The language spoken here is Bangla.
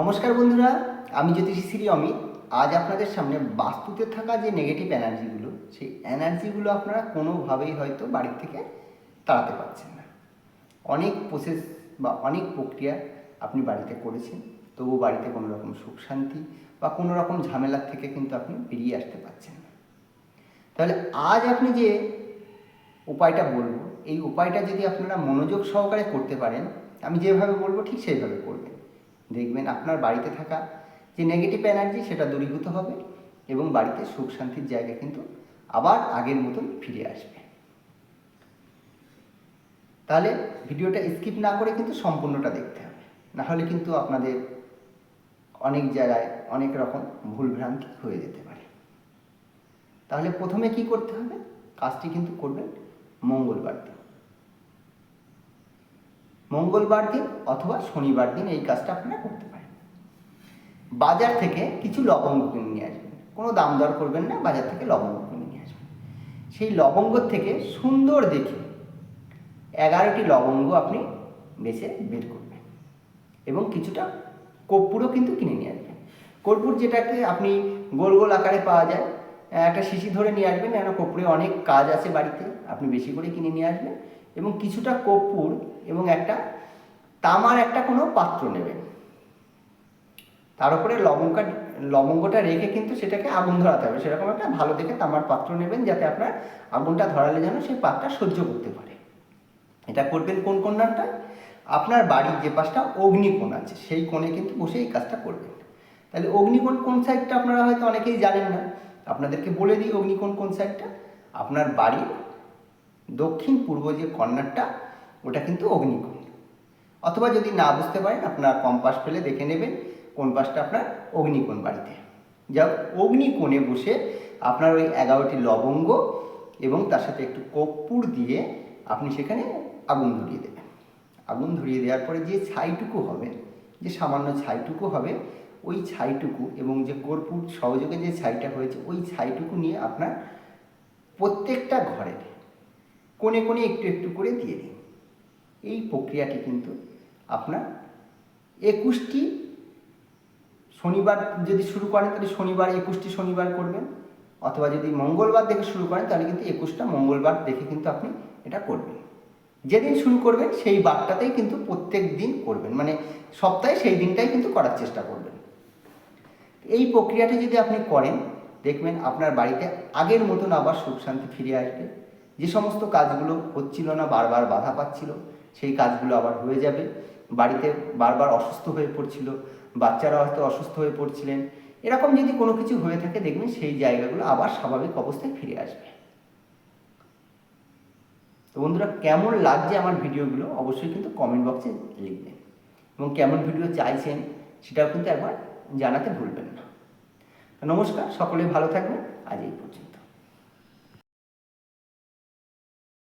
নমস্কার বন্ধুরা, আমি জ্যোতিষী শ্রী অমিত। আজ আপনাদের সামনে বাস্তুতে থাকা যে নেগেটিভ এনার্জিগুলো সেই এনার্জিগুলো আপনারা কোনোভাবেই হয়তো বাড়ির থেকে তাড়াতে পারছেন না। অনেক প্রসেস বা অনেক প্রক্রিয়া আপনি বাড়িতে করেছেন তবু বাড়িতে কোনো রকম সুখ শান্তি বা কোনো রকম ঝামেলার থেকে কিন্তু আপনি বেরিয়ে আসতে পারছেন না। তাহলে আজ আপনি যে উপায়টা বলব, এই উপায়টা যদি আপনারা মনোযোগ সহকারে করতে পারেন, আমি যেভাবে বলব ঠিক সেইভাবে করবেন। দেখবেন আপনার বাড়িতে থাকা যে নেগেটিভ এনার্জি সেটা দূরীভূত হবে এবং বাড়িতে সুখ শান্তির জায়গা কিন্তু আবার আগের মতন ফিরে আসবে। তাহলে ভিডিওটা স্কিপ না করে কিন্তু সম্পূর্ণটা দেখতে হবে। না হলে কিন্তু আপনাদের অনেক জায়গায় অনেক রকম ভুলভ্রান্তি হয়ে যেতে পারে। তাহলে প্রথমে কি করতে হবে? কাজটি কিন্তু করবেন মঙ্গলবার দিন। মঙ্গলবার দিন অথবা শনিবার দিন এই কাজটা আপনারা করতে পারেন। বাজার থেকে কিছু লবঙ্গ কিনে নিয়ে আসবেন। কোনো দাম দর করবেন না, বাজার থেকে লবঙ্গ কিনে নিয়ে আসবেন। সেই লবঙ্গ থেকে সুন্দর দেখে এগারোটি লবঙ্গ আপনি বেছে বের করবেন এবং কিছুটা কর্পূরও কিন্তু কিনে নিয়ে আসবেন। কর্পূর যেটাকে আপনি গোল গোল আকারে পাওয়া যায়, একটা শিশি ধরে নিয়ে আসবেন কেন কর্পূরে অনেক কাজ আছে বাড়িতে, আপনি বেশি করে কিনে নিয়ে আসবেন। এবং কিছুটা কর্পূর এবং একটা তামার একটা কোনো পাত্র নেবেন। তার উপরে লবঙ্গটা লবঙ্গটা রেখে কিন্তু সেটাকে আগুন ধরাতে হবে। সেরকম একটা ভালো দেখে তামার পাত্র নেবেন যাতে আপনার আগুনটা ধরালে যেন সেই পাত্রটা সহ্য করতে পারে। এটা করবেন কোন কোণাটা আপনার বাড়ির যে পাশটা অগ্নিকোণ আছে, সেই কোণে কিন্তু বসে এই কাজটা করবেন। তাহলে অগ্নিকোণ কোন সাইডটা আপনারা হয়তো অনেকেই জানেন না। আপনাদেরকে বলে দিই অগ্নিকোণ কোন সাইডটা আপনার বাড়ির দক্ষিণ পূর্ব যে কর্নারটা, ওটা কিন্তু অগ্নিকোণ অথবা যদি না বুঝতে পারেন, আপনার কম্পাস ফেলে দেখে নেবেন কোন পাশটা আপনার অগ্নিকোণ বাড়িতে। যা অগ্নিকোণে বসে আপনার ওই এগারোটি লবঙ্গ এবং তার সাথে একটু কর্পূর দিয়ে আপনি সেখানে আগুন ধরিয়ে দেবেন। আগুন ধরিয়ে দেওয়ার পরে যে ছাইটুকু হবে, যে সামান্য ছাইটুকু হবে, ওই ছাইটুকু এবং যে কর্পূর সহযোগে যে ছাইটা হয়েছে, ওই ছাইটুকু নিয়ে আপনার প্রত্যেকটা ঘরের কোণে কোণে একটু একটু করে দিয়ে দিন। এই প্রক্রিয়াটি কিন্তু আপনার একুশটি শনিবার যদি শুরু করেন, তাহলে শনিবার, একুশটি শনিবার করবেন। অথবা যদি মঙ্গলবার দেখে শুরু করেন, তাহলে কিন্তু একুশটা মঙ্গলবার দেখে কিন্তু আপনি এটা করবেন। যেদিন শুরু করবেন, সেই বারটাতেই কিন্তু প্রত্যেক দিন করবেন। মানে সপ্তাহে সেই দিনটাই কিন্তু করার চেষ্টা করবেন। এই প্রক্রিয়াটি যদি আপনি করেন, দেখবেন আপনার বাড়িতে আগের মতন আবার সুখ শান্তি ফিরে আসবে। যে সমস্ত কাজগুলো হচ্ছিল না, বারবার বাধা পাচ্ছিল, সেই কাজগুলো আবার হয়ে যাবে। বাড়িতে বারবার অসুস্থ হয়ে পড়ছিল বাচ্চারা হয়তো অসুস্থ হয়ে পড়ছিলেন। এরকম যদি কোনো কিছু হয়ে থাকে, দেখবেন সেই জায়গাগুলো আবার স্বাভাবিক অবস্থায় ফিরে আসবে। তো বন্ধুরা, কেমন লাগছে আমার ভিডিওগুলো অবশ্যই কিন্তু কমেন্ট বক্সে লিখবেন। এবং কেমন ভিডিও চাইছেন, সেটাও কিন্তু একবার জানাতে ভুলবেন না। নমস্কার, সকলে ভালো থাকবেন। আজ এই পর্যন্ত।